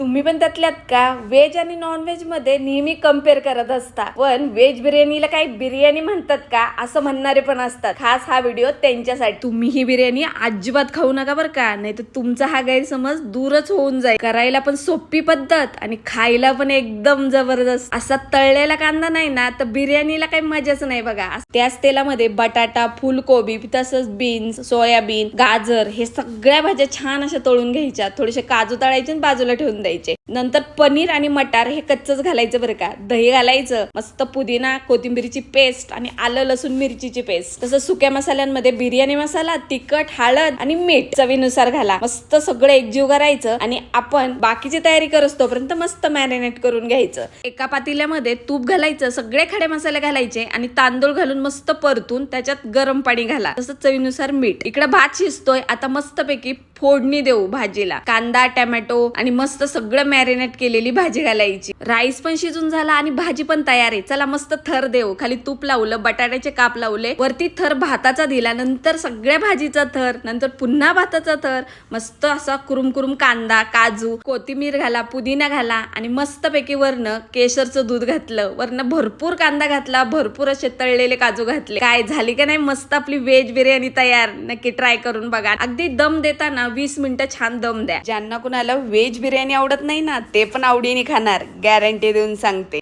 तुम्ही पण त्यातल्यात का? व्हेज आणि नॉनव्हेजमध्ये मध्ये नेहमी कंपेअर करत असता. पण व्हेज बिर्याणीला काही बिर्याणी म्हणतात का? असं म्हणणारे पण असतात. खास हा व्हिडिओ त्यांच्यासाठी. तुम्ही ही बिर्याणी अजिबात खाऊ नका बरं का. नाही तर तुमचा हा गैरसमज दूरच होऊन जाईल. करायला पण सोपी पद्धत आणि खायला पण एकदम जबरदस्त. असा तळलेला कांदा नाही ना तर बिर्याणीला काही मजाच नाही बघा. त्याच तेलामध्ये बटाटा फुलकोबी तसंच बीन्स सोयाबीन गाजर हे सगळ्या भाज्या छान अशा तळून घ्यायच्या. थोडेसे काजू तळायचे आणि बाजूला ठेवून द्यायचे. नंतर पनीर आणि मटार हे कच्चच घालायचं बरं का. दही घालायचं मस्त पुदिना कोथिंबीरीची पेस्ट आणि आलं लसूण मिरचीची पेस्ट. तसं सुक्या मसाल्यांमध्ये बिर्याणी मसाला तिखट हळद आणि मीठ चवीनुसार घाला. मस्त सगळं एकजीव करायचं आणि आपण बाकीची तयारी करत असतोपर्यंत मस्त मॅरिनेट करून घ्यायचं. एका पातेल्यामध्ये तूप घालायचं सगळे खडे मसाले घालायचे आणि तांदूळ घालून मस्त परतून त्याच्यात गरम पाणी घाला. तसं चवीनुसार मीठ. इकडे भात शिजतोय आता मस्तपैकी फोडणी देऊ भाजीला. कांदा टॅमॅटो आणि मस्त सगळं मॅरिनेट केलेली भाजी घालायची. राईस पण शिजून झाला आणि भाजी पण तयार आहे. चला मस्त थर देऊ. खाली तूप लावलं बटाट्याचे काप लावले. वरती थर भाताचा दिला. नंतर सगळ्या भाजीचा थर नंतर पुन्हा भाताचा थर. मस्त असा कुरुम कुरुम कांदा काजू कोथिंबीर घाला पुदिना घाला आणि मस्तपैकी वरनं केशरचं दूध घातलं. वरनं भरपूर कांदा घातला भरपूर असे तळलेले काजू घातले. काय झाली का नाही मस्त आपली व्हेज बिर्याणी तयार? नक्की ट्राय करून बघा. अगदी दम देताना वीस मिनिटं छान दम द्या. ज्यांना कुणाला व्हेज बिर्याणी आवडत नाही ना ते पण आवडीने खाणार. गॅरंटी देऊन सांगते.